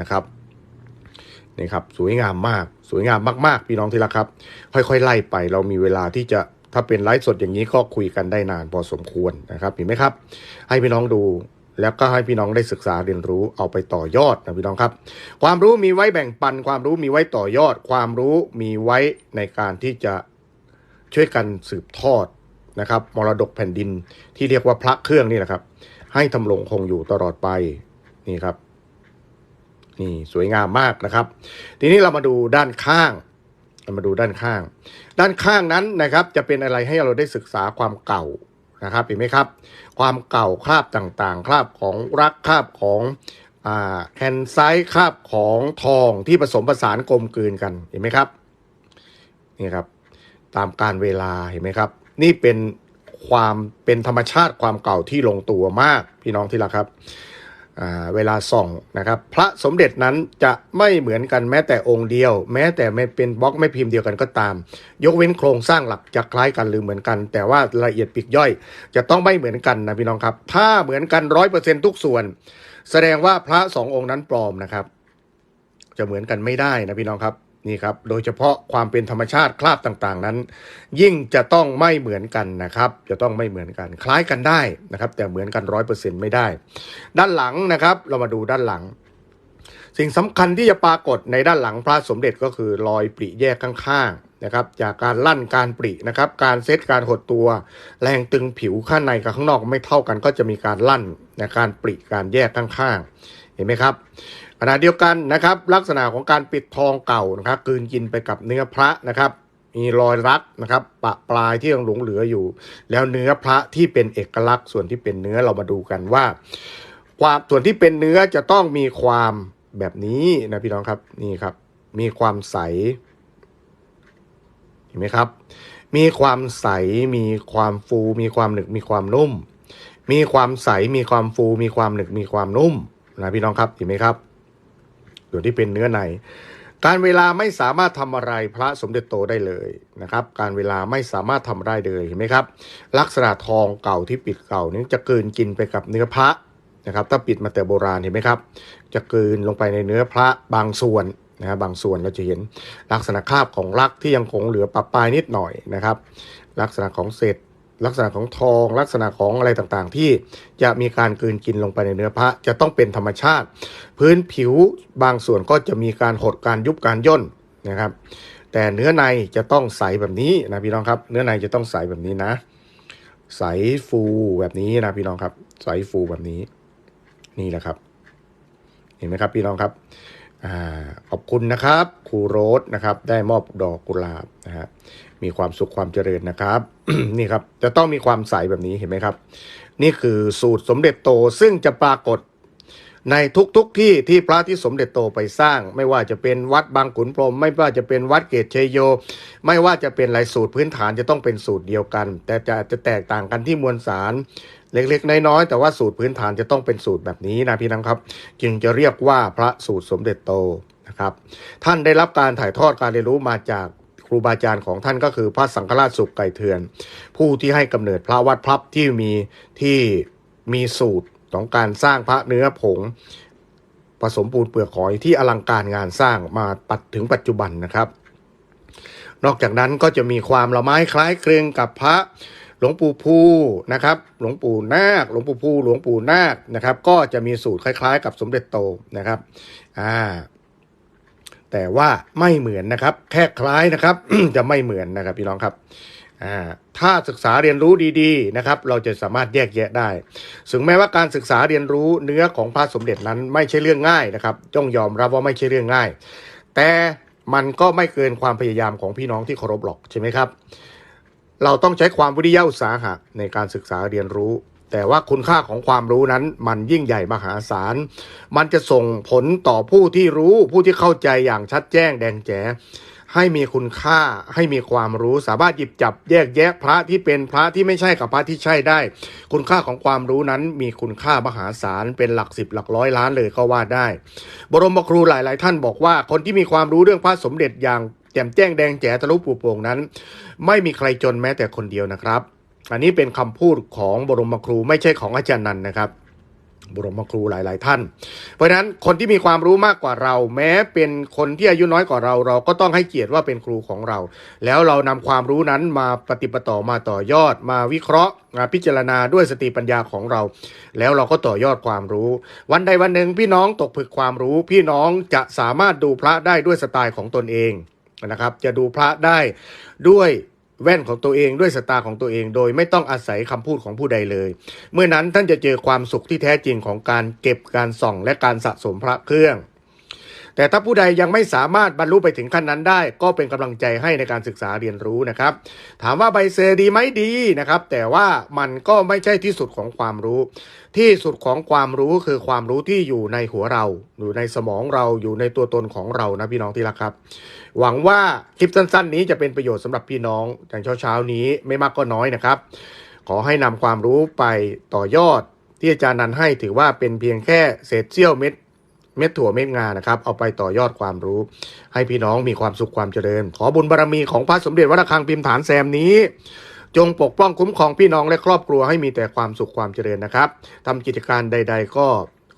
นะครับนี่ครับสวยงามมากสวยงามมากๆ พี่น้องที่รักครับ ค่อยๆ ไล่ไปเรามีเวลาที่จะถ้าเป็นไลฟ์สดอย่างนี้ก็คุยกันได้นานพอสมควรนะครับเห็นไหมครับ ให้พี่น้องดูแล้วก็ให้พี่น้องได้ศึกษาเรียนรู้เอาไปต่อยอดนะพี่น้องครับ ความรู้มีไว้แบ่งปัน ความรู้มีไว้ต่อยอด ความรู้มีไว้ในการที่จะช่วยกันสืบทอดนะครับมรดกแผ่นดินที่เรียกว่าพระเครื่องนี่แหละครับ ให้ทำลงคงอยู่ตลอดไปนี่ครับ นี่สวยงามมากนะครับ ทีนี้เรามาดูด้านข้างเรามาดูด้านข้าง ด้านข้างนั้นนะครับ จะเป็นอะไรให้เราได้ศึกษาความเก่านะครับเห็นไหมครับ ความเก่าคราบต่างๆ คราบของรักคราบของแอนไซต์คราบของทองที่ผสมผสานกลมกลืนกันเห็นไหมครับนี่ครับ ตามการเวลาเห็นไหมครับ นี่เป็นความเป็นธรรมชาติความเก่าที่ลงตัวมากพี่น้องที่รักครับ เวลาส่องนะครับ พระสมเด็จนั้นจะไม่เหมือนกันแม้แต่องค์เดียว แม้แต่ไม่เป็นบล็อกไม่พิมพ์เดียวกันก็ตาม ยกเว้นโครงสร้างหลักจะคล้ายกันหรือเหมือนกัน แต่ว่าละเอียดปีกย่อย จะต้องไม่เหมือนกันนะพี่น้องครับ ถ้าเหมือนกันร้อยเปอร์เซ็นทุกส่วน แสดงว่าพระสององค์นั้นปลอมนะครับ จะเหมือนกันไม่ได้นะพี่น้องครับ นี่ครับโดยเฉพาะความเป็นธรรมชาติคราบต่างๆนั้น ยิ่งจะต้องไม่เหมือนกันนะครับ จะต้องไม่เหมือนกันคล้ายกันได้นะครับ แต่เหมือนกันร้อยเปอร์เซ็นต์ไม่ได้ ด้านหลังนะครับ เรามาดูด้านหลัง สิ่งสำคัญที่จะปรากฏในด้านหลังพระสมเด็จก็คือรอยปริแยกข้างๆนะครับ จากการลั่นการปรินะครับ การเซตการหดตัว แรงตึงผิวข้างในกับข้างนอกไม่เท่ากัน ก็จะมีการลั่นในการปริการแยกข้างๆเห็นไหมครับ ขณะเดียวกันนะครับ ลักษณะของการปิดทองเก่านะครับกืนกินไปกับเนื้อพระนะครับ มีรอยรักนะครับ ปะปลายที่ยังหลงเหลืออยู่ แล้วเนื้อพระที่เป็นเอกลักษณ์ ส่วนที่เป็นเนื้อเรามาดูกันว่า ความส่วนที่เป็นเนื้อจะต้องมีความแบบนี้นะพี่น้องครับนี่ครับ มีความใสเห็นไหมครับ มีความใสมีความฟู มีความหนึกมีความนุ่ม มีความใสมีความฟู มีความหนึกมีความนุ่มนะพี่น้องครับเห็นไหมครับ ส่วนที่เป็นเนื้อใน การเวลาไม่สามารถทำอะไรพระสมเด็จโตได้เลยนะครับ การเวลาไม่สามารถทำได้เลยเห็นไหมครับ ลักษณะทองเก่าที่ปิดเก่านี้จะเกินกินไปกับเนื้อพระนะครับ ถ้าปิดมาแต่โบราณเห็นไหมครับ จะเกินลงไปในเนื้อพระบางส่วนนะบางส่วนเราจะเห็นลักษณะคาบของรักที่ยังคงเหลือปะปลายนิดหน่อยนะครับ ลักษณะของเศษ ลักษณะของทองลักษณะของอะไรต่างๆ ที่จะมีการกืนกินลงไปในเนื้อพระจะต้องเป็นธรรมชาติ พื้นผิวบางส่วนก็จะมีการหดการยุบการย่นนะครับ แต่เนื้อในจะต้องใสแบบนี้นะพี่น้องครับ เนื้อในจะต้องใสแบบนี้นะ ใสฟูแบบนี้นะพี่น้องครับ ใสฟูแบบนี้ นี่แหละครับ เห็นไหมครับพี่น้องครับ ขอบคุณนะครับครูโรสนะครับ ได้มอบดอกกุหลาบนะฮะมีความสุขความเจริญนะครับ นี่ครับ จะต้องมีความใสแบบนี้เห็นไหมครับ นี่คือสูตรสมเด็จโตซึ่งจะปรากฏ ในทุกๆทที่ที่พระที่สมเด็จโตไปสร้าง ไม่ว่าจะเป็นวัดบางขุนพรหมไม่ว่าจะเป็นวัดเกตเชยโย ไม่ว่าจะเป็นลายสูตรพื้นฐานจะต้องเป็นสูตรเดียวกัน แต่จะจะแตกต่างกันที่มวลสารเล็กๆ น้อยๆแต่ว่าสูตรพื้นฐานจะต้องเป็นสูตรแบบนี้นะพี่น้องครับ จึงจะเรียกว่าพระสูตรสมเด็จโตนะครับ ท่านได้รับการถ่ายทอดการเรียนรู้มาจากครูบาอาจารย์ของท่านก็คือพระสังฆราชสุขไก่เถื่อน ผู้ที่ให้กำเนิดพระวัดพลับที่มีที่มีสูตร ของการสร้างพระเนื้อผง ผสมปูนเปลือกหอยที่อลังการงานสร้างมาปัดถึงปัจจุบันนะครับ นอกจากนั้นก็จะมีความละไม้คล้ายเคลึงกับพระหลวงปู่ภูนะครับ หลวงปู่นาค หลวงปู่ภูหลวงปู่นาคนะครับ ก็จะมีสูตรคล้ายๆ กับสมเด็จโตนะครับ อ่า แต่ว่าไม่เหมือนนะครับ แค่คล้ายนะครับ จะไม่เหมือนนะครับพี่น้องครับ ถ้าศึกษาเรียนรู้ดีๆนะครับ เราจะสามารถแยกแยะได้ถึงแม้ว่าการศึกษาเรียนรู้เนื้อของพระสมเด็จนั้นไม่ใช่เรื่องง่ายนะครับต้องยอมรับว่าไม่ใช่เรื่องง่าย แต่มันก็ไม่เกินความพยายามของพี่น้องที่เคารพหรอกใช่ไหมครับ เราต้องใช้ความวิทยาอุตสาหะในการศึกษาเรียนรู้ แต่ว่าคุณค่าของความรู้นั้นมันยิ่งใหญ่มหาศาล มันจะส่งผลต่อผู้ที่รู้ผู้ที่เข้าใจอย่างชัดแจ้งแดงแจ๋ให้มีคุณค่าให้มีความรู้สามารถหยิบจับแยกแยะพระที่เป็นพระที่ไม่ใช่กับพระที่ใช่ได้ คุณค่าของความรู้นั้นมีคุณค่ามหาศาลเป็นหลักสิบหลักร้อยล้านเลยก็ว่าได้ บรมครูหลายๆ ท่านบอกว่า คนที่มีความรู้เรื่องพระสมเด็จอย่างแจ่มแจ้งแดงแจ๋ทะลุปูโป่งนั้น ไม่มีใครจนแม้แต่คนเดียวนะครับ อันนี้เป็นคำพูดของบรมครูไม่ใช่ของอาจารย์นันนะครับ บรมครูหลาย ๆ ท่าน เพราะฉะนั้นคนที่มีความรู้มากกว่าเรา แม้เป็นคนที่อายุน้อยกว่าเรา เราก็ต้องให้เกียรติว่าเป็นครูของเรา แล้วเรานำความรู้นั้นมาปฏิปต่อมาต่อยอด มาวิเคราะห์มาพิจารณาด้วยสติปัญญาของเรา แล้วเราก็ต่อยอดความรู้ วันใดวันหนึ่งพี่น้องตกผึกความรู้ พี่น้องจะสามารถดูพระได้ด้วยสไตล์ของตนเองนะครับ จะดูพระได้ด้วย แว่นของตัวเองด้วยสตาของตัวเอง โดยไม่ต้องอาศัยคำพูดของผู้ใดเลย เมื่อนั้นท่านจะเจอความสุขที่แท้จริงของการเก็บการส่องและการสะสมพระเครื่อง แต่ถ้าผู้ใดยังไม่สามารถบรรลุไปถึงขั้นนั้นได้ ก็เป็นกำลังใจให้ในการศึกษาเรียนรู้นะครับ ถามว่าใบเซอร์ดีไหมดีนะครับ แต่ว่ามันก็ไม่ใช่ที่สุดของความรู้ ที่สุดของความรู้คือความรู้ที่อยู่ในหัวเรา อยู่ในสมองเราอยู่ในตัวตนของเรานะพี่น้องที่รักครับ หวังว่าคลิปสั้น ๆ นี้จะเป็นประโยชน์สำหรับพี่น้องอย่างเช้าๆนี้ไม่มากก็น้อยนะครับ ขอให้นำความรู้ไปต่อยอดที่อาจารย์นันให้ถือว่าเป็นเพียงแค่เศษเสี้ยวเม็ด เม็ดถั่วเม็ดงานะครับ เอาไปต่อยอดความรู้ ให้พี่น้องมีความสุขความเจริญ ขอบุญบารรมีของพระสมเด็จวัดระฆังพิมพ์ฐานแซมนี้ จงปกป้องคุ้มครองพี่น้องและครอบครัวให้มีแต่ความสุขความเจริญนะครับทำกิจการใด ๆ ก็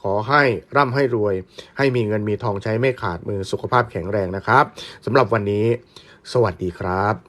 ขอให้ร่ำให้รวย ให้มีเงินมีทองใช้ไม่ขาดมือสุขภาพแข็งแรงนะครับสำหรับวันนี้ สวัสดีครับ